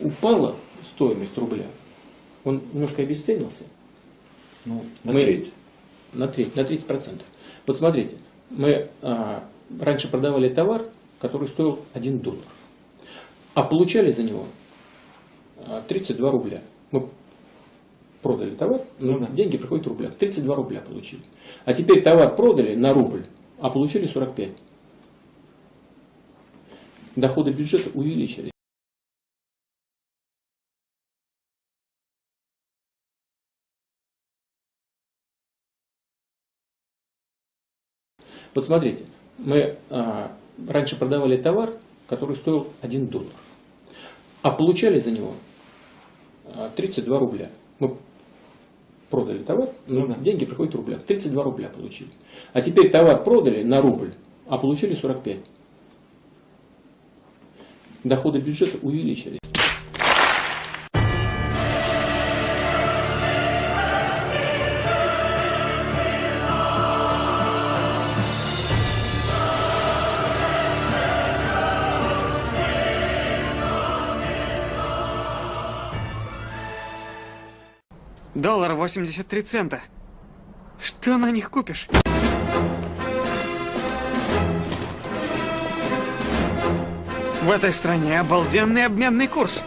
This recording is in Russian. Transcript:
упала стоимость рубля, он немножко обесценился Ну, на Мы- треть. на треть, на 30%. Вот смотрите, мы а, раньше продавали товар, который стоил 1 доллар, а получали за него а, 32 рубля. Мы продали товар, Ну да. деньги приходят в рублях. 32 рубля получили. А теперь товар продали на рубль, а получили 45. Доходы бюджета увеличились. Вот смотрите, мы а, раньше продавали товар, который стоил 1 доллар, а получали за него а, 32 рубля. Мы продали товар, Ну да. деньги приходят в рублях. 32 рубля получили. А теперь товар продали на рубль, а получили 45. Доходы бюджета увеличились. Доллар 83 цента. Что на них купишь? В этой стране обалденный обменный курс.